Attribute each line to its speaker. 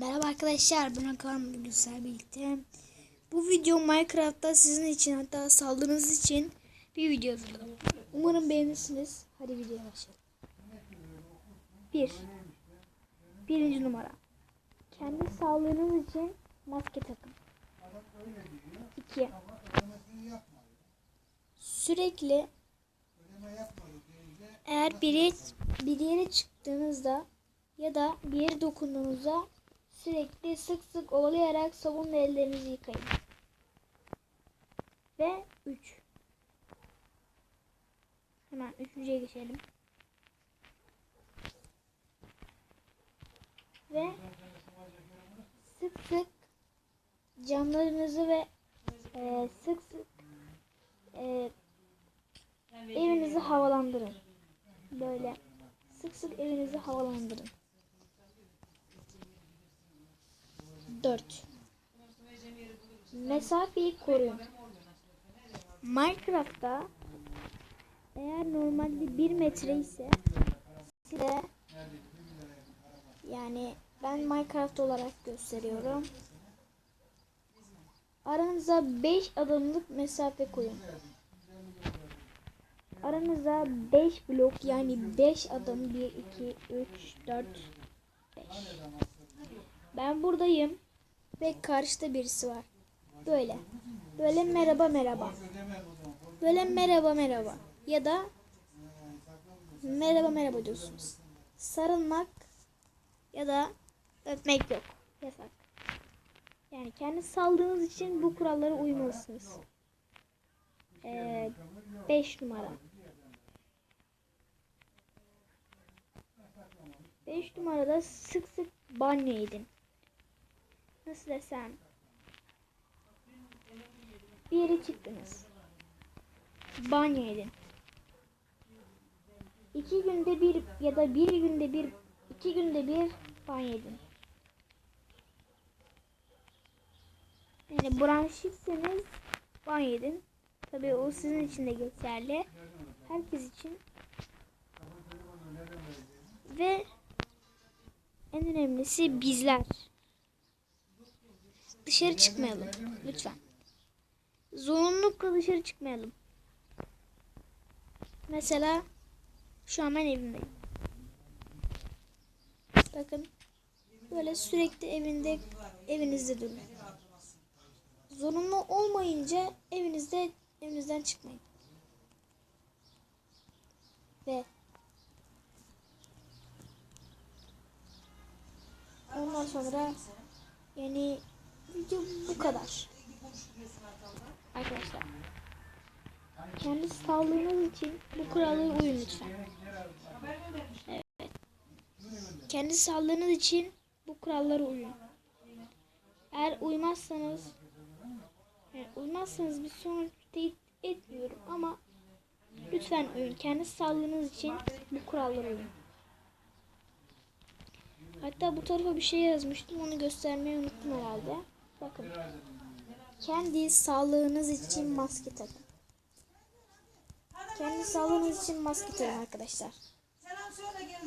Speaker 1: Merhaba arkadaşlar, ben Hakan bugün sizlerle birlikte. Bu video Minecraft'ta sizin için hatta saldırınız için bir video hazırladım. Umarım beğenirsiniz. Hadi videoya başlayalım. 1. Birinci numara. Kendi sağlığınız için maske takın. 2. Sürekli eğer bir yere, bir yere çıktığınızda ya da bir yere dokunduğunuzda sürekli sık sık ovalayarak sabunla ellerinizi yıkayın. Ve 3. Hemen üçüncüye geçelim. Ve sık sık camlarınızı ve e, sık sık e, evinizi havalandırın. Böyle sık sık evinizi havalandırın. 4. Mesafeyi koruyun. Minecraft'ta eğer normalde 1 metre ise size yani ben Minecraft olarak gösteriyorum. Aranıza 5 adımlık mesafe koyun. Aranıza 5 blok yani 5 adım 1 2 3 4 5. Ben buradayım ve karşıda birisi var. Böyle. Böyle merhaba merhaba. Böyle merhaba merhaba. Ya da merhaba merhaba diyorsunuz. Sarılmak ya da öpmek yok. Yasak. Yani kendi saldığınız için bu kurallara uymalısınız. 5 numara. 5 numarada sık sık banyo edin. Nasıl desem? Bir yere çıktınız. Banyo edin. İki günde bir ya da bir günde bir, iki günde bir banyo edin. Yani bronşitseniz banyo edin. Tabii o sizin için de geçerli. Herkes için. Ve en önemlisi bizler. Dışarı çıkmayalım lütfen. Zorunlulukla dışarı çıkmayalım. Mesela şu an ben evimdeyim. Bakın böyle sürekli evinde evinizde durun. Zorunlu olmayınca evinizde evinizden çıkmayın. Ve ondan sonra yani video bu kadar. Arkadaşlar. Kendi sağlığınız için bu kurallara uyun lütfen. Evet. Kendi sağlığınız için bu kurallara uyun. Eğer uymazsanız yani uymazsanız bir sonuç teyit etmiyorum ama lütfen uyun. Kendi sağlığınız için bu kurallara uyun. Hatta bu tarafa bir şey yazmıştım. Onu göstermeyi unuttum herhalde. Bakın. Kendi sağlığınız için maske takın. Kendi sağlığınız için maske takın arkadaşlar.